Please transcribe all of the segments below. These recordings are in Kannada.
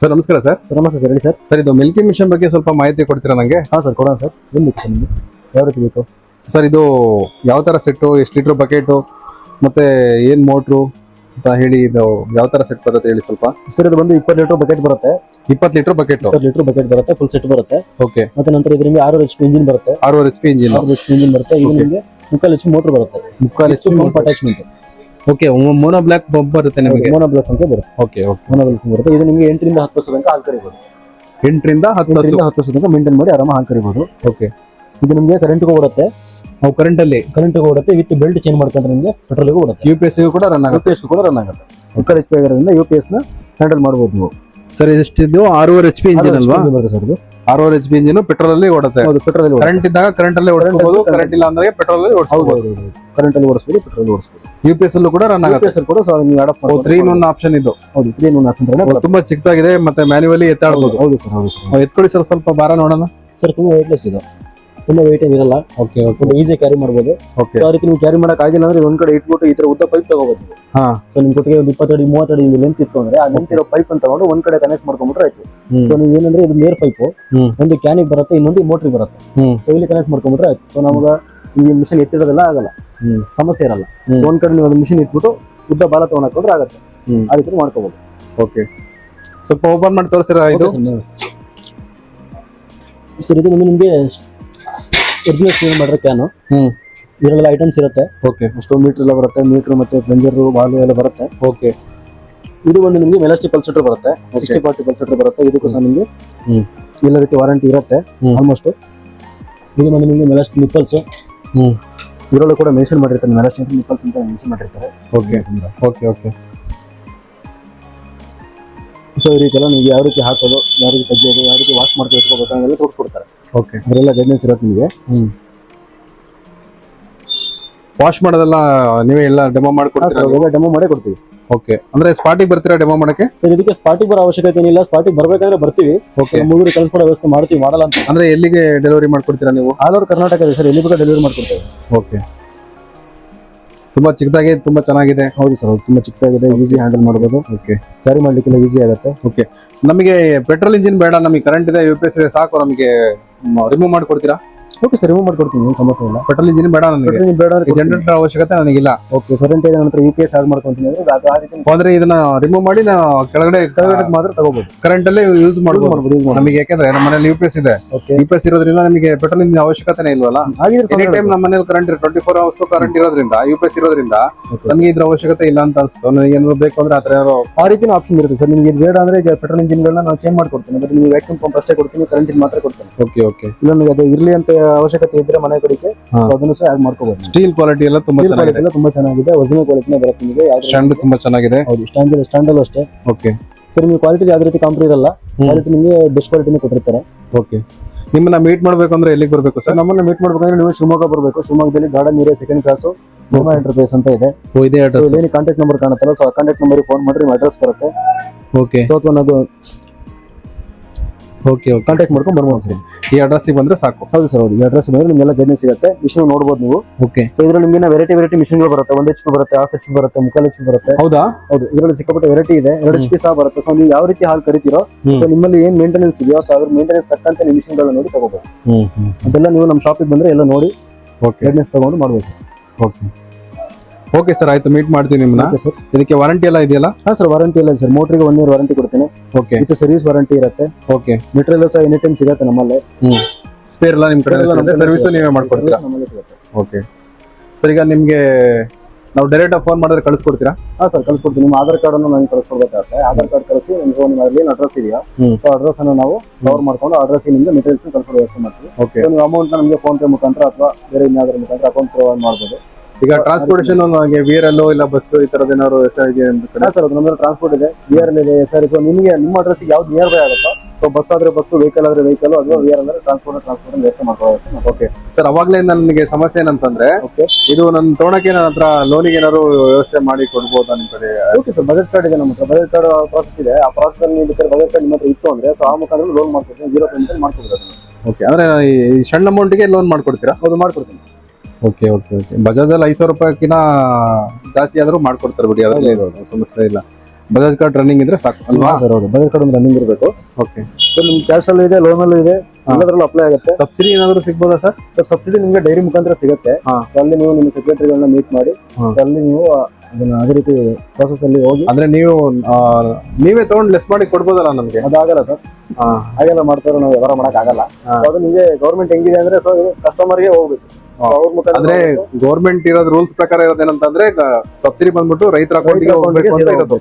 ಸರ್ ನಮಸ್ಕಾರ ಸರ್. ಸರ್ ನಮಸ್ತೆ ಸರ್ ಹೇಳಿ ಸರ್. ಸರ್ ಇದು ಮಿಲ್ಕಿ ಮಿಷನ್ ಬಗ್ಗೆ ಸ್ವಲ್ಪ ಮಾಹಿತಿ ಕೊಡ್ತೀರಾ ನನಗೆ ಹಾಂ ಸರ್ ಕೊಡೋಣ ಸರ್. ಏನು ಬೇಕು ನಿಮಗೆ ಯಾವ ರೀತಿ ಬೇಕು? ಸರ್ ಇದು ಯಾವ ಥರ ಸೆಟ್ಟು ಎಷ್ಟು ಲೀಟ್ರ್ ಬಕೆಟು ಮತ್ತೆ ಏನು ಮೋಟ್ರು ಅಂತ ಹೇಳಿ ಇದು ಯಾವ ಥರ ಸೆಟ್ ಬರುತ್ತೆ ಹೇಳಿ ಸ್ವಲ್ಪ. ಸರ್ ಇದು ಬಂದು ಇಪ್ಪತ್ತು ಲೀಟರ್ ಬಕೆಟ್ ಬರುತ್ತೆ. ಇಪ್ಪತ್ತು ಲೀಟ್ರ್ ಬಕೆಟ್ ಇಪ್ಪತ್ತು ಲೀಟರ್ ಬಕೆಟ್ ಬರುತ್ತೆ ಫುಲ್ ಸೆಟ್ ಬರುತ್ತೆ. ಓಕೆ ಮತ್ತೆ ನಂತರ ಇದರಿಂದ ಆರು ಎಚ್ ಪಿ ಇಂಜಿನ್ ಬರುತ್ತೆ. ಆರು ಎಚ್ ಪಿ ಇಂಜಿನ್ ಆರು ಎಚ್ ಪಿ ಇಂಜಿನ್ ಬರುತ್ತೆ. ಇದು ನಿಮಗೆ ಮುಕ್ಕಾಲು ಎಚ್ ಮೋಟರ್ ಬರುತ್ತೆ. ಮುಕ್ಕಾಲು H pump attachment okay mono block ಬರುತ್ತೆ ನಿಮಗೆ? ಮೋನೋ ಬ್ಲಾಕ್ ಅಂತ ಬರುತ್ತೆ. ಓಕೆ ಓಕೆ ಮೋನೋ ಬ್ಲಾಕ್ ಬರುತ್ತೆ. ಇದು ನಿಮಗೆ ಎಂಟರಿಂದ ಹತ್ತು ವರ್ಷ ತನಕ ಹಾಲು ಕರಿಬೋದು. ಎಂಟರಿಂದ ಹತ್ತು ಎಂಟರಿಂದ ಹತ್ತು ವರ್ಷ ತನಕ ಮೇಂಟೈನ್ ಮಾಡಿ ಆರಾಮ ಹಾಲು ಕರಿಬಹುದು ಓಕೆ ಇದು ನಿಮಗೆ ಕರೆಂಟ್ಗೂ ಓಡುತ್ತೆ. ನಾವು ಕರೆಂಟಲ್ಲಿ ಕರೆಂಟ್ ಓಡುತ್ತೆ. ವಿತ್ ಬೆಲ್ಟ್ ಚೇಂಜ್ ಮಾಡ್ಕೊಂಡ್ರೆ ನಿಮಗೆ ಪೆಟ್ರೋಲ್ಗೂ ಓಡುತ್ತೆ. ಯು ಪಿ ಎಸ್ ಕೂಡ ರನ್ ಯು ಆಗುತ್ತೆ ಪಿ ಎಸ್ ಕೂಡ ರನ್ ಆಗುತ್ತೆ. ಕುಕ್ಕರ್ ಪಿ ಆಗಿರೋದ್ರಿಂದ ಯು ಪಿ ಎಸ್ನ ಹ್ಯಾಂಡಲ್ ಮಾಡಬಹುದು ನೀವು. ಸರ್ ಎಷ್ಟಿದ್ದು ಆರೂವರೆ ಎಚ್ ಪಿ ಇಂಜಿನ್ ಅಲ್ವಾ? ಸರ್ ಇದು. ಆರೂವರೆ ಎಚ್ ಪಿ ಇಂಜಿನ್ ಪೆಟ್ರೋಲ್ ಅಲ್ಲಿ ಓಡುತ್ತೆ. ಹೌದು ಪೆಟ್ರೋಲ್ ಕರೆಂಟ್ ಇದ್ದಾಗ ಕರೆಂಟ್ ಅಲ್ಲೇ ಓಡಿಸಬಹುದು ಕರೆಂಟ್ ಇಲ್ಲ ಅಂದ್ರೆ ಪೆಟ್ರೋಲ್ ಅಲ್ಲಿ ಹೌದು ಓಡಿಸಬಹುದು ಹೌದು ಹೌದು ಕರೆಂಟ್ ಅಲ್ಲಿ ಓಡಿಸಬಹುದು ಪೆಟ್ರೋಲ್ ಓಡಿಸಬಹುದು ಯು ಪಿ ಎಸ್ ಅಲ್ಲೂ ಕೂಡ ರನ್ ಆಗುತ್ತೆ. ಯುಪಿಎಸ್ ಕೂಡ ನೀವು ತ್ರೀ ಇನ್ ಒನ್ ಆಪ್ಷನ್ ಇದು. ಹೌದು ತ್ರೀ ನೂನ್ ಆಪ್ಷನ್ ತುಂಬಾ ಚಿಕ್ಕದಾಗಿದೆ ಮತ್ತೆ ಮ್ಯಾನ್ಯುವಲಿ ಎತ್ತಾಡಬಹುದು ಹೌದು ಸರ್ ಹೌದು ಸರ್. ಎತ್ಕೊಳ್ಳಿ ಸರ್ ಸ್ವಲ್ಪ ಭಾರ ನೋಡೋಣ. ಸರ್ ತುಂಬಾ ವೇಟ್ಲೆಸ್ ಇದು. ತುಂಬಾ ವೈಟ್ ಇರಲ್ಲ. ಓಕೆ ತುಂಬಾ ಈಸಿ ಕ್ಯಾರಿ ಮಾಡಬಹುದು ಓಕೆ ಸೊ ಆ ರೀತಿ ನೀವು ಕ್ಯಾರಿ ಮಾಡಕ್ ಆಗಿಲ್ಲ ಅಂದ್ರೆ ಒಂದ್ ಕಡೆ ಇಟ್ಬಿಟ್ಟು ಈ ತರ ಉದ್ದ ಪೈಪ್ ತಗೋಬಹುದು ಹಾ. ಸೊ ನಿಮ್ ಕೊಟ್ಟಿಗೆ ಒಂದು ಇಪ್ಪತ್ತಡಿ ಮೂವತ್ತಡಿ ಲೆಂತ್ ಇತ್ತು ಅಂದ್ರೆ ಆ ಲೆಂತ್ ಇರೋ ಪೈಪ್ ಅಂತ ತಗೊಂಡು ಒಂದ್ ಕಡೆ ಕನೆಕ್ಟ್ ಮಾಡ್ಕೊಂಡ್ಬಿಟ್ರೆ ಆಯ್ತು. ಸೊ ನೀವು ಏನಂದ್ರೆ ಇದು ಮೇರ್ ಪೈಪ್ ಒಂದು ಕ್ಯಾನಿಗೆ ಬರುತ್ತೆ ಇನ್ನೊಂದು ಮೋಟರ್ ಬರುತ್ತೆ. ಸೊ ಇಲ್ಲಿ ಕನೆಕ್ಟ್ ಮಾಡ್ಕೊಂಡ್ಬಿಟ್ರೆ ಆಯ್ತು. ಸೊ ನಮಗ ಈ ಮಿಷನ್ ಎತ್ತಿಡೋದೆಲ್ಲ ಆಗಲ್ಲ. ಸಮಸ್ಯೆ ಇರಲ್ಲ. ಸೊ ಒಂದ್ ಕಡೆ ನೀವು ಒಂದು ಮಿಷನ್ ಇಟ್ಬಿಟ್ಟು ಉದ್ದ ಬಾಲ ತಗೊಂಡ್ ಹಾಕೊಂಡ್ರೆ ಆಗುತ್ತೆ. ಅದಕ್ಕೆ ಆ ರೀತಿ ಮಾಡ್ಕೋಬಹುದು ಓಕೆ ಸ್ವಲ್ಪ ಓಪನ್ ಮಾಡಿ ತೋರಿಸಿರ ಇದು? ಸರ್ ಇದು ಬಂದು ನಿಮಗೆ ಒರಿಜಿನಲ್ ಕ್ಲೀನ್ ಮಾಡಿರೋ ಕ್ಯಾನು ಹ್ಮ್. ಇದರಲ್ಲೆಲ್ಲ ಐಟಮ್ಸ್ ಇರುತ್ತೆ. ಓಕೆ ಸ್ಟೋನ್ ಮೀಟರ್ ಎಲ್ಲ ಬರುತ್ತೆ. ಮೀಟರ್ ಮತ್ತೆ ಪ್ಲೆಂಜರ್ ಬಾಲು ಎಲ್ಲ ಬರುತ್ತೆ. ಓಕೆ ಇದು ಒಂದು ನಿಮಗೆ ಮೆಲಾಸ್ಟಿಕ್ ಪಲ್ಸೆಟರ್ ಬರುತ್ತೆ. ಸಿಕ್ಸ್ಟಿ ಫಾರ್ಟಿ ಪಲ್ಸೆಟರ್ ಬರುತ್ತೆ. ಇದಕ್ಕೂ ಸಹ ನಿಮಗೆ. ಎಲ್ಲ ರೀತಿ ವಾರಂಟಿ ಇರುತ್ತೆ. ಆಲ್ಮೋಸ್ಟ್ ಇದು ಬಂದು ನಿಮಗೆ ಮೆಲಾಸ್ಟಿಕ್ ನಿಪ್ಪಲ್ಸ್ ಹ್ಮ್. ಇದರಲ್ಲೂ ಕೂಡ ಮೆನ್ಷನ್ ಮಾಡಿರ್ತಾರೆ. ಮೆಲಾಸ್ಟಿಕ್ ನಿಪ್ಪಲ್ಸ್ ಅಂತ ಮೆನ್ಷನ್ ಮಾಡಿರ್ತಾರೆ. ಓಕೆ ಓಕೆ ಓಕೆ ಸೊ ಈ ರೀತಿ ಎಲ್ಲ ನೀವು ಯಾವ ರೀತಿ ಹಾಕೋದು ಯಾವ ರೀತಿ ತೆಗಿಯೋದು ಯಾವ ರೀತಿ ವಾಶ್ ಮಾಡ್ಕೊಂಡು ಇಟ್ಕೋಬೇಕು ಅದೆಲ್ಲ ತೋರಿಸ್ಕೊಡ್ತಾರೆ. ಓಕೆ ಅದರೆಲ್ಲ ಗೈಡ್ನೆಸ್ ಇರುತ್ತೆ ನಿಮಗೆ. ಹ್ಮ್. ವಾಶ್ ಮಾಡೋದೆಲ್ಲ ನೀವೇ ಎಲ್ಲ ಡೆಮೋ ಮಾಡಿಕೊಡ್ತೀರಾ ಡೆಮೋ ಮಾಡೇ ಕೊಡ್ತೀವಿ. ಓಕೆ ಅಂದ್ರೆ ಸ್ಪಾಟಿಗೆ ಬರ್ತೀರಾ ಡೆಮೋ ಮಾಡಕ್ಕೆ? ಸರ್ ಇದಕ್ಕೆ ಸ್ಪಾಟಿಗೆ ಬರೋ ಅವಶ್ಯಕತೆ ಏನಿಲ್ಲ. ಸ್ಪಾಟಿಗೆ ಬರ್ಬೇಕಾದ್ರೆ ಬರ್ತೀವಿ. ಓಕೆ ಮುಗಿದು ಕಳ್ಸ್ಕೊಡೋ ವ್ಯವಸ್ಥೆ ಮಾಡ್ತೀವಿ ಮಾಡಲ್ಲ ಅಂತ. ಅಂದ್ರೆ ಎಲ್ಲಿಗೆ ಡೆಲಿವರಿ ಮಾಡ್ಕೊಡ್ತೀರಾ ನೀವು? ಆಲ್ ಓವರ್ ಕರ್ನಾಟಕ ಇದೆ ಸರ್ ಎಲ್ಲಿ ಬೇಕಾದ್ರೆ ಡೆಲಿವರಿ ಮಾಡ್ಕೊಡ್ತೀವಿ. ಓಕೆ ತುಂಬಾ ಚಿಕ್ಕದಾಗಿ ತುಂಬಾ ಚೆನ್ನಾಗಿದೆ. ಹೌದು ಸರ್ ಅದು ತುಂಬಾ ಚಿಕ್ಕದಾಗಿದೆ ಈಸಿ ಹ್ಯಾಂಡಲ್ ಮಾಡಬಹುದು ಓಕೆ ಕ್ಯಾರಿ ಮಾಡ್ಲಿಕ್ಕೆಲ್ಲ ಈಸಿ ಆಗುತ್ತೆ. ಓಕೆ ನಮಗೆ ಪೆಟ್ರೋಲ್ ಇಂಜಿನ್ ಬೇಡ ನಮಗೆ ಕರೆಂಟ್ ಇದೆ ಯು ಪಿ ಎಸ್ ಇದೆ ಸಾಕು ನಮಗೆ ರಿಮೂವ್ ಮಾಡ್ಕೊಡ್ತೀರಾ? ಓಕೆ ಸರ್ ರಿಮೂವ್ ಮಾಡ್ಕೊಡ್ತೀನಿ ಏನು ಸಮಸ್ಯೆ ಇಲ್ಲ. ಪೆಟ್ರೋಲ್ ಇಂಜಿನ್ ಬೇಡ ನನಗೆ. ನೀವು ಬೇಡ ಅಂದ್ರೆ ಜನರೇಟರ್ ಅವಶ್ಯಕತೆ ನನಗಿಲ್ಲ. ಓಕೆ ಕರೆಂಟ್ ಇದೆ ನಂತರ ಯು ಪಿ ಎಸ್ ಆಡ್ ಮಾಡ್ಕೊಂತೀನಿ ಅಂದ್ರೆ ಅದು ಆ ರೀತಿ ಅಂದ್ರೆ ಇದನ್ನ ರಿಮೂವ್ ಮಾಡಿ ನಾವು ಕೆಳಗಡೆ ಕೆಳಗಡೆ ಮಾತ್ರ ತಗೋಬಹುದು ಕರೆಂಟ್ ಅಲ್ಲಿ ಯೂಸ್ ಮಾಡ್ಬೋದು. ಮಾಡ್ಬೋದು ಯೂಸ್ ನಮಗೆ ಯಾಕಂದ್ರೆ ನಮ್ಮ ಮನೇಲಿ ಯು ಪಿ ಎಸ್ ಇದೆ. ಯು ಪಿ ಎಸ್ ಇರೋದ್ರಿಂದ ನಮಗೆ ಪೆಟ್ರೋಲ್ ಇಂದ ಅವಶ್ಯಕತೆ ಇಲ್ವಲ್ಲ? ಎನಿ ಟೈಮ್ ನಮ್ಮ ಮನೇಲಿ current twenty four hours current ಇರೋದ್ರಿಂದ ಯು ಪಿ ಎಸ್ ಇರೋದ್ರಿಂದ ನಮಗೆ ಇದ್ರ ಅವಶ್ಯಕತೆ ಇಲ್ಲ ಅಂತ ಅನ್ಸ್ತು ನನಗೆ ಏನಾದ್ರು ಬೇಕು ಅಂದ್ರೆ ಆತರ ಯಾರೋ. ಆ ರೀತಿ ಆಪ್ಷನ್ ಇರುತ್ತೆ ಸರ್ ನಿಮಗೆ ಇದು ಬೇಡ ಅಂದ್ರೆ ಈಗ ಪೆಟ್ರೋಲ್ ಇಂಜಿನ್ಗಳನ್ನ ನಾವು ಚೇಂಜ್ ಮಾಡ್ಕೊಡ್ತೀನಿ. ಬಟ್ ನೀವು ವ್ಯಾಕ್ಯೂಮ್ ಪಂಪ್ ಅಷ್ಟೇ ಕೊಡ್ತೀನಿ ಕರೆಂಟ್ ಮಾತ್ರ ಕೊಡ್ತೀನಿ. ಓಕೆ ಓಕೆ ಇಲ್ಲ ನನಗೆ ಅದು ಇರ್ಲಿ ಅಂತ ಅವಶ್ಯಕತೆ ಇದ್ರೆ ಮನೆ ಕಡೆಗೆ. ಸೊ ಅದನ್ನು ಸಹ ಆಡ್ ಮಾಡ್ಕೋಬಹುದು ಸ್ಟೀಲ್ ಕ್ವಾಲಿಟಿ ಎಲ್ಲ ತುಂಬಾ ಚೆನ್ನಾಗಿದೆ. ಎಲ್ಲ ತುಂಬಾ ಚೆನ್ನಾಗಿದೆ. ಒರಿಜಿನಲ್ ಕ್ವಾಲಿಟಿನೇ ಬರುತ್ತೆ ನಿಮಗೆ. ಸ್ಟ್ಯಾಂಡ್ ತುಂಬಾ ಚೆನ್ನಾಗಿದೆ. ಹೌದು ಸ್ಟ್ಯಾಂಡ್ ಸ್ಟ್ಯಾಂಡಲ್ ಅಷ್ಟೇ. ಓಕೆ ಸರ್ ನಿಮಗೆ ಕ್ವಾಲಿಟಿ ಯಾವ್ದು ರೀತಿ ಕಾಂಪ್ರಿ ಇರಲ್ಲ. ಕ್ವಾಲಿಟಿ ನಿಮಗೆ ಬೆಸ್ಟ್ ಕ್ವಾಲಿಟಿನೇ ಕೊಟ್ಟಿರ್ತಾರೆ. ಓಕೆ ನಿಮ್ಮನ್ನ ಮೀಟ್ ಮಾಡ್ಬೇಕು ಅಂದ್ರೆ ಎಲ್ಲಿಗೆ ಬರಬೇಕು ಸರ್? ನಮ್ಮನ್ನ ಮೀಟ್ ಮಾಡ್ಬೇಕಂದ್ರೆ ನೀವು ಶಿವಮೊಗ್ಗ ಬರಬೇಕು. ಶಿವಮೊಗ್ಗದಲ್ಲಿ ಗಾರ್ಡನ್ ಏರಿಯಾ ಸೆಕೆಂಡ್ ಕ್ಲಾಸ್ ಬೋಮಾ ಎಂಟರ್ಪ್ರೈಸ್ ಅಂತ ಇದೆ. ಇದೇ ಅಡ್ರೆಸ್ ಕಾಂಟ್ಯಾಕ್ಟ್ ನಂಬರ್ ಕಾಣುತ್ತಲ್ಲ ಸೊ ಆ ಕಾಂಟ್ಯಾಕ್ಟ್ ನಂಬರ್ ಫೋನ್ ಮಾಡ್ರಿ ಅಡ್ರೆಸ್ ಬರುತ್ತೆ. ಓಕೆ ಸೊ ಅಥವಾ ನಾವು ಓಕೆ ಓಕೆ ಕಾಂಟ್ಯಾಕ್ಟ್ ಮಾಡ್ಕೊಂಡು ಬರ್ಬೋದು ಸರ್. ಈ ಅಡ್ರೆಸ್ಗೆ ಬಂದ್ರೆ ಸಾಕು. ಹೌದು ಸರ್ ಹೌದು. ಈ ಅಡ್ರೆಸ್ ಬಂದ್ರೆ ನಿಮ್ಗೆಲ್ಲ ಗೈಡೆನ್ಸ್ ಸಿಗುತ್ತೆ. ಮಿಷನ್ ನೋಡಬಹುದು ನೀವು. ಓಕೆ ಸೊ ಇದ್ರಲ್ಲಿ ನಿಮ್ಗೆ ವೆರೈಟಿ ವೆರೈಟಿ ಮಿಷನ್ಗಳು ಬರುತ್ತೆ. ಒಂದು ಎಚ್ ಪಿ ಬರುತ್ತೆ ಆಫ್ ಎಚ್ ಪಿ ಬರುತ್ತೆ ಮುಖಾಲ್ ಎಚ್ ಪಿ ಬರುತ್ತೆ. ಹೌದಾ? ಹೌದು. ಇದರಲ್ಲಿ ಸಿಕ್ಕಾಪಟ್ಟೆ ವೆರೈಟಿ ಇದೆ. ಎರಡು ಎಚ್ ಪಿ ಸಹ ಬರುತ್ತೆ. ಸೊ ನೀವು ಯಾವ ರೀತಿ ಹಾಲು ಕರಿತೀರೋ ಸೊ ನಿಮ್ಮಲ್ಲಿ ಏನ್ ಮೇಂಟೆನೆನ್ಸ್ ಇದೆಯೋ ಸೊ ಅದ್ರ ಮೇಂಟೆನೆನ್ಸ್ ತಕ್ಕಂತೆ ನೀವು ಮಿಷನ್ಗಳನ್ನ ನೋಡಿ ತಗೋಬಹುದು ಅದೆಲ್ಲ ನೀವು ನಮ್ಮ ಶಾಪಿಗೆ ಬಂದ್ರೆ ಎಲ್ಲ ನೋಡಿ ಓಕೆ ಗೈಡೆನ್ಸ್ ತಗೊಂಡು ಮಾಡ್ಬೋದು ಸರ್. ಓಕೆ ಓಕೆ ಸರ್ ಆಯ್ತು ಮೀಟ್ ಮಾಡ್ತೀನಿ ನಿಮ್ಮನ್ನ. ಓಕೆ ಸರ್ ಇದಕ್ಕೆ ವಾರಂಟಿ ಎಲ್ಲ ಇದೆಯಲ್ಲ? ಹಾ ಸರ್ ವಾರಂಟಿ ಇಲ್ಲ ಸರ್ ಮೋಟ್ರಿಗೆ ಒನ್ ಇಯರ್ ವಾರಂಟಿ ಕೊಡ್ತೀನಿ. ಓಕೆ ಇದು ಸರ್ವಿಸ್ ವಾರಂಟಿ ಇರುತ್ತೆ. ಓಕೆ ಮೆಟೀರಿಯಲ್ ಸಹ ಎನಿ ಟೈಮ್ ಸಿಗುತ್ತೆ ನಮ್ಮಲ್ಲಿ. ಸ್ಪೇರ್ ಎಲ್ಲ ನಿಮ್ಮ ಕಡೆ ಸರ್ವಿಸ್ ನೀವೇ ಮಾಡ್ಕೊಡ್ತೀರಾ? Service ನಮ್ಮಲ್ಲೇ ಸಿಗುತ್ತೆ. ಓಕೆ ಸರ್ ಈಗ ನಿಮ್ಗೆ ನಾವು ಡೈರೆಕ್ಟ್ ಫೋನ್ ಮಾಡಿದ್ರೆ ಕಳಿಸ್ಕೊಡ್ತೀರಾ? ಹಾ ಸರ್ ಕಳಿಸ್ಕೊಡ್ತೀನಿ. ನಿಮ್ಮ ಆಧಾರ್ ಕಾರ್ಡ್ ಅನ್ನು ನಂಗೆ ಕಳಿಸ್ಕೊಡ್ಬೇಕಾಗುತ್ತೆ. ಆಧಾರ್ ಕಾರ್ಡ್ ಕಳಿಸಿ ನಿಮ್ಗೆ ಫೋನ್ ಅಲ್ಲಿ ಏನು ಅಡ್ರೆಸ್ ಇದೆಯಾ? ಸೋ ಅಡ್ರೆಸ್ ಅನ್ನು ನಾವು ಕವರ್ ಮಾಡ್ಕೊಂಡು ಅಡ್ರೆಸ್ ನಿಮ್ಗೆ ಮೆಟೀರಿಯಲ್ಸ್ ಕಳಿಸೋ ವ್ಯವಸ್ಥೆ ಮಾಡ್ತೀವಿ. ಓಕೆ ನೀವು ಅಮೌಂಟ್ ನಮಗೆ ಫೋನ್ ಪೇ ಮುಖಾಂತರ ಅಥವಾ ಬೇರೆ ಇನ್ನಾದ್ರ ಮುಖಾಂತರ ಅಕೌಂಟ್ ಪ್ರೊವೈಡ್ ಮಾಡ್ಬೋದು. ಈಗ ಟ್ರಾನ್ಸ್ಪೋರ್ಟೇಷನ್ ವಿಯರ್ ಅಲ್ಲೋ ಇಲ್ಲ ಬಸ್ ಈ ತರದ ಏನಾದ್ರು ಎಸ್ ಇದೆ ಅಂತ ಸರ್ ಅದು ನಮ್ದು ಟ್ರಾನ್ಸ್ಪೋರ್ಟ್ ಇದೆ. ವಿಆರ್ ಇದೆ ಎಸ್ ಆರ್ ಸೊ ನಿಮಗೆ ನಿಮ್ಮ ಅಡ್ರೆಸ್ ಯಾವ್ದು ನಿಯರ್ ಬೈ ಆಗುತ್ತೋ? ಸೊ ಬಸ್ ಆದ್ರೆ ಬಸ್ ವೆಹಿಕಲ್ ಆದ್ರೆ ವೆಹಿಕಲ್ ಅಥವಾ ವಿಆರ್ ಅಂದ್ರೆ ಟ್ರಾನ್ಸ್ಪೋರ್ಟ್ ಟ್ರಾನ್ಸ್ಪೋರ್ಟ್ ವ್ಯವಸ್ಥೆ ಮಾಡ್ಕೊಳ್ಳೋ ಓಕೆ ಸರ್ ಅವಾಗಲೇ ನನಗೆ ಸಮಸ್ಯೆ ಏನಂತಂದ್ರೆ ಓಕೆ ಇದು ನನ್ನ ತೋಣಕ್ಕೆ ನನ್ನ ಹತ್ರ ಲೋನಿಗೆ ಏನಾದ್ರು ವ್ಯವಸ್ಥೆ ಮಾಡಿ ಕೊಡ್ಬೋದಾ ಕಡೆ ಓಕೆ ಸರ್ ಬಜೆಟ್ ಕಾರ್ಡ್ ಇದೆ ನಮ್ಮ ಹತ್ರ. ಬಜೆಟ್ ಕಾರ್ಡ್ ಪ್ರಾಸೆಸ್ ಇದೆ. ಆ ಪ್ರಾಸೆಸ್ ಅಲ್ಲಿ ಬೇಕಾದ್ರೆ ಬಜೆಟ್ ಕಾರ್ಡ್ ನಿಮ್ಮ ಹತ್ರ ಇತ್ತು ಅಂದ್ರೆ ಸೊ ಆ ಮುಖಾಂತರ ಲೋನ್ ಮಾಡ್ಕೊಡ್ತೀನಿ. ಜೀರೋ ಪೇಮೆಂಟ್ ಮಾಡ್ಕೊಡ್ತೀನಿ ಓಕೆ ಅಂದ್ರೆ ಈ ಸಣ್ಣ ಅಮೌಂಟ್ಗೆ ಲೋನ್ ಮಾಡ್ಕೊಡ್ತೀರಾ? ಹೌದು ಮಾಡ್ಕೊಡ್ತೀನಿ. ಓಕೆ ಓಕೆ ಓಕೆ ಬಜಾಜ್ ಅಲ್ಲಿ ಐದು ಸಾವಿರ ರೂಪಾಯಿಕಿನ ಜಾಸ್ತಿ ಆದ್ರೂ ಮಾಡ್ಕೊಡ್ತಾರೆ ಬಿಡಿ ಅದ್ರಲ್ಲಿ ಸಮಸ್ಯೆ ಇಲ್ಲ. ಬಜಾಜ್ ಕಾರ್ಡ್ ರನ್ನಿಂಗ್ ಇದ್ರೆ ಸಾಕು. ಅಲ್ವಾ? ಸರ್ ಹೌದು. ಬಜಾಜ್ ಕಾರ್ಡ್ ಒಂದು ರನ್ನಿಂಗ್ ಇರಬೇಕು. ಓಕೆ ಸರ್ ನಿಮ್ಗೆ ಕ್ಯಾಶ್ ಅಲ್ಲೂ ಇದೆ ಲೋನ್ ಅಲ್ಲೂ ಇದೆ ಎಲ್ಲದರಲ್ಲೂ ಅಪ್ಲೈ ಆಗುತ್ತೆ. ಸಬ್ಸಿಡಿ ಏನಾದ್ರು ಸಿಗ್ಬೋದಾ ಸರ್ ಸರ್ ಸಬ್ಸಿಡಿ ನಿಮಗೆ ಡೈರಿ ಮುಖಾಂತರ ಸಿಗುತ್ತೆ. ಅಲ್ಲಿ ನೀವು ನಿಮ್ಮ ಸೆಕ್ರೆಟರಿಗಳನ್ನ ಮೀಟ್ ಮಾಡಿ. ಅಲ್ಲಿ ನೀವು ಅದನ್ನ ಅದೇ ರೀತಿ ಪ್ರೊಸೆಸ್ ಅಲ್ಲಿ ಹೋಗಿ ಅಂದ್ರೆ ನೀವು ನೀವೇ ತಗೊಂಡ್ ಲೆಸ್ ಮಾಡಿ ಕೊಡ್ಬೋದಲ್ಲ ನಮ್ಗೆ? ಅದಾಗಲ್ಲ ಸರ್ ಹಾಗೆಲ್ಲ ಮಾಡ್ತಾರೆ ನಾವು ವ್ಯವಹಾರ ಮಾಡಕ್ ಆಗಲ್ಲ ಹಾ. ಅದು ನಿಮಗೆ ಗೌರ್ಮೆಂಟ್ ಹೆಂಗಿದೆ ಅಂದ್ರೆ ಸೊ ಕಸ್ಟಮರ್ಗೆ ಹೋಗ್ಬೇಕು. ಅಂದ್ರೆ ಗೌರ್ಮೆಂಟ್ ಇರೋದ್ ರೂಲ್ಸ್ ಪ್ರಕಾರ ಇರೋದೇನಂತಂದ್ರೆ ಸಬ್ಸಿಡಿ ಬಂದ್ಬಿಟ್ಟು ರೈತರ ಅಕೌಂಟಿಗೆ ಹೋಗ್ಬೇಕು ಅಂತ ಇರೋದು.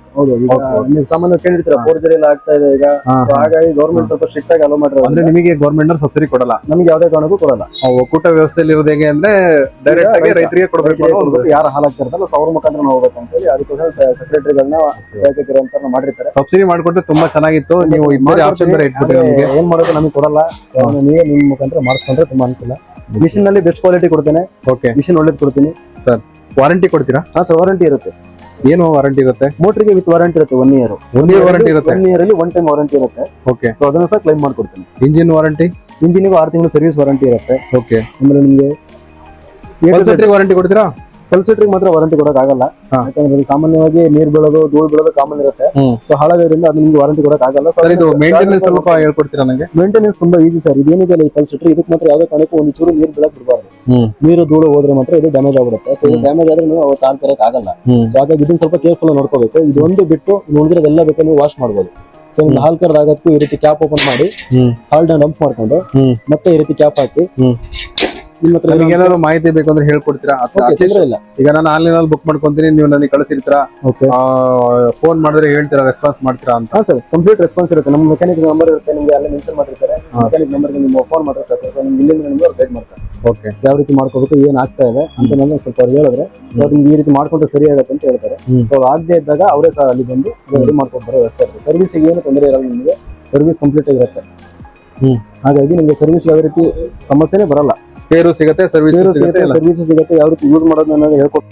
ನೀವು ಸಾಮಾನ್ಯ ಕೇಳಿರ್ತೀರ? ಫೋರ್ಜರಿ ಎಲ್ಲ ಆಗ್ತಾ ಇದೆ ಈಗ. ಸೊ ಹಾಗಾಗಿ ಗೌರ್ಮೆಂಟ್ ಸ್ವಲ್ಪ ಸ್ಟ್ರಿಕ್ಟ್ ಆಗಿ ಅಲೋ ಅಂದ್ರೆ ಮಾಡಿರೋದು ನಿಮಗೆ ಗೌರ್ಮೆಂಟ್ ಸಬ್ಸಿಡಿ ಕೊಡಲ್ಲ. ನಮ್ಗೆ ಯಾವ್ದೇ ಕಾರಣಕ್ಕೂ ಕೊಡಲ್ಲ. ಒಕ್ಕೂಟ ವ್ಯವಸ್ಥೆಯಲ್ಲಿ ಇರೋದು ಹೇಗೆ ಅಂದ್ರೆ ಡೈರೆಕ್ಟ್ ಆಗಿ ರೈತರಿಗೆ ಕೊಡಬೇಕು ಯಾರು ಹಾಲಾಗ್ತಿರ್ತಾರಲ್ಲ ಸೊ ಅವ್ರ ಮುಖಾಂತರ ನಾವು ಹೋಗ್ಬೇಕು ಅನ್ಸಲಿ ಅದಕ್ಕೋಸ್ಕರ ಸೆಕ್ರೆಟರಿಗಳನ್ನ ಅಂತ ಮಾಡಿರ್ತಾರೆ. ಸಬ್ಸಿಡಿ ಮಾಡ್ಕೊಟ್ರೆ ತುಂಬಾ ಚೆನ್ನಾಗಿತ್ತು. ನೀವು ಇದ್ಮೇಲೆ ಆಪ್ಷನ್ ಬೇರೆ ಇಟ್ಬಿಟ್ರಿ ನಮಗೆ. ಏನ್ ಮಾಡೋದು ನಮಗೆ ಕೊಡಲ್ಲ. ಸೊ ನೀವೇ ನಿಮ್ ಮುಖಾಂತರ ಮಾಡಿಸ್ಕೊಂಡ್ರೆ ತುಂಬಾ ಅನುಕೂಲ. ಮಿಷಿನ್ನಲ್ಲಿ ಬೆಸ್ಟ್ ಕ್ವಾಲಿಟಿ ಕೊಡ್ತೇನೆ. ಓಕೆ ಮಿಷಿನ್ ಒಳ್ಳೇದು ಕೊಡ್ತೀನಿ. ಸರ್ ವಾರಂಟಿ ಕೊಡ್ತೀರಾ? ಹಾ ಸರ್ ವಾರಂಟಿ ಇರುತ್ತೆ. ಏನು ವಾರಂಟಿ ಇರುತ್ತೆ? ಮೋಟ್ರಿಗೆ ವಿತ್ ವಾರಂಟಿ ಇರುತ್ತೆ one year one year warranty ಇರುತ್ತೆ? ಒನ್ ಇಯರ್ ಅಲ್ಲಿ ಒನ್ ಟೈಮ್ ವಾರಂಟಿ ಇರುತ್ತೆ. ಓಕೆ ಸೊ ಅದನ್ನ ಸಹ ಕ್ಲೈಮ್ ಮಾಡ್ಕೊಡ್ತೀನಿ. ಇಂಜಿನ್ ವಾರಂಟಿ ಇಂಜಿನಿಗೂ ಆರು ತಿಂಗಳು ಸರ್ವಿಸ್ ವಾರಂಟಿ ಇರುತ್ತೆ. ಓಕೆ ಆಮೇಲೆ ನಿಮಗೆ ವಾರಂಟಿ ಕೊಡ್ತೀರಾ? ಪಲ್ಸೆಟ್ರಿಗೆ ಮಾತ್ರ ವಾರಂಟಿ ಕೊಡಕ್ ಆಗಲ್ಲ. ಯಾಕಂದ್ರೆ ಸಾಮಾನ್ಯವಾಗಿ ನೀರ್ ಬೀಳೋದು ಧೂಳು ಬೀಳೋದು ಕಾಮನ್ ಇರುತ್ತೆ. ಸೊ ಹಾಳಾಗೋದ್ರಿಂದ ಅದು ನಿಮ್ಗೆ ವಾರಂಟಿ ಕೊಡಕ್ ಆಗಲ್ಲ. ಸರ್ ಇದು ಮೇಂಟೆನೆನ್ಸ್ ಸ್ವಲ್ಪ ಹೇಳ್ಕೊಡ್ತೀರಾ ನನಗೆ ಮೇಂಟೆನೆನ್ಸ್ ತುಂಬಾ ಈಸಿ ಸರ್. ಇದೇನಿದೆ ಈ ಕಲ್ಸಿಟ್ರಿ ಇದಕ್ಕೆ ಮಾತ್ರ ಯಾವುದೇ ಕಾರಣಕ್ಕೂ ಒಂದು ಚೂರು ನೀರ್ ಬೀಳಕ್ ಬಿಡಬಾರ್ದು. ನೀರು ಧೂಳು ಹೋದ್ರೆ ಮಾತ್ರ ಇದು ಡ್ಯಾಮೇಜ್ ಆಗ್ಬಿಡುತ್ತೆ. ಸೊ ಇದು ಡ್ಯಾಮೇಜ್ ಆದ್ರೆ ನೀವು ಅವ್ರು ಹಾಲ್ ಕರೆಯಕ್ ಆಗಲ್ಲ. ಸೊ ಹಾಗಾಗಿ ಇದನ್ನ ಸ್ವಲ್ಪ ಕೇರ್ಫುಲ್ ನೋಡ್ಕೋಬೇಕು. ಇದೊಂದು ಬಿಟ್ಟು ನೋಡಿದ್ರೆ ಉಳಿದಿರೋದೆಲ್ಲ ಬೇಕಾದ್ರೆ ನೀವು ವಾಶ್ ಮಾಡ್ಬೋದು. ಸೊ ನಿಮ್ಗೆ ಹಾಲ್ ಕರ್ದಾಗಕ್ಕೂ ಈ ರೀತಿ ಕ್ಯಾಪ್ ಓಪನ್ ಮಾಡಿ ಹಾಲ್ ಡಂಪ್ ಮಾಡ್ಕೊಂಡು ಮತ್ತೆ ಈ ರೀತಿ ಕ್ಯಾಪ್ ಹಾಕಿ. ನಿಮ್ಮ ಹತ್ರ ಏನಾದ್ರು ಮಾಹಿತಿ ಬೇಕು ಅಂದ್ರೆ ಹೇಳ್ಕೊಡ್ತೀರಾ? ಅಥವಾ Okay, ತೊಂದ್ರೆ ಇಲ್ಲ. ಈಗ ನಾನು ಆನ್ಲೈನ್ ಅಲ್ಲಿ ಬುಕ್ ಮಾಡ್ಕೊಂತೀನಿ ನೀವು ನನಗೆ ಕಳಿಸಿರ್ತೀರಾ? ಓಕೆ ಫೋನ್ ಮಾಡಿದ್ರೆ ಹೇಳ್ತೀರಾ ರೆಸ್ಪಾನ್ಸ್ ಮಾಡ್ತೀರಾ ಅಂತ? ಹಾ ಸರ್ ಕಂಪ್ಲೀಟ್ ರೆಸ್ಪಾನ್ಸ್ ಇರುತ್ತೆ. ನಮ್ಮ ಮೆಕ್ಯಾನಿಕ್ ನಂಬರ್ ಇರುತ್ತೆ ನಿಮ್ಗೆ ಅಲ್ಲಿ ಮೆನ್ಷನ್ ಮಾಡಿರ್ತಾರೆ. ಮೆಕ್ಯಾನಿಕ್ ನಂಬರ್ಗೆ ನಿಮ್ಮ ಫೋನ್ ಮಾಡಿದ್ರೆ ಸಾಕು. ಸೊ ನಿಮ್ಗೆ ಇಲ್ಲಿಂದ ನಿಮ್ಗೆ ಅವ್ರು ಗೈಡ್ ಮಾಡ್ತಾರೆ. ಓಕೆ So ಯಾವ ರೀತಿ ಮಾಡ್ಕೋಬೇಕು ಏನ್ ಆಗ್ತಾ ಇದೆ ಅಂತ ನಾನು ಸ್ವಲ್ಪ ಅವ್ರು ಹೇಳಿದ್ರೆ. ಸೊ ನಿಮ್ಗೆ ಈ ರೀತಿ ಮಾಡ್ಕೊಂಡ್ರೆ ಸರಿ ಆಗುತ್ತೆ ಅಂತ ಹೇಳ್ತಾರೆ. ಹ್ಮ್. ಸೊ ಆಗದೆ ಇದ್ದಾಗ ಅವರೇ ಸಹ ಅಲ್ಲಿ ಬಂದು ರೆಡಿ ಮಾಡ್ಕೊಂಡು ಬರೋ ವ್ಯವಸ್ಥೆ ಇರುತ್ತೆ. ಸರ್ವಿಸ್ಗೆ ಏನು ತೊಂದರೆ ಇರಲ್ಲ ನಿಮಗೆ. ಸರ್ವಿಸ್ ಕಂಪ್ಲೀಟ್ ಆಗಿರುತ್ತೆ. ಹಾಗಾಗಿ ನಿಮಗೆ ಸರ್ವಿಸ್ ಯಾವ ರೀತಿ ಸಮಸ್ಯೆನೇ ಬರಲ್ಲ. ಸ್ಪೇರು ಸಿಗುತ್ತೆ ಸರ್ವಿಸ್ ಸಿಗುತ್ತೆ ಸರ್ವಿಸ್ ಸಿಗುತ್ತೆ ಯಾವ ರೀತಿ ಯೂಸ್ ಮಾಡೋದು ಅನ್ನೋದು ಹೇಳ್ಕೊಟ್ಟು.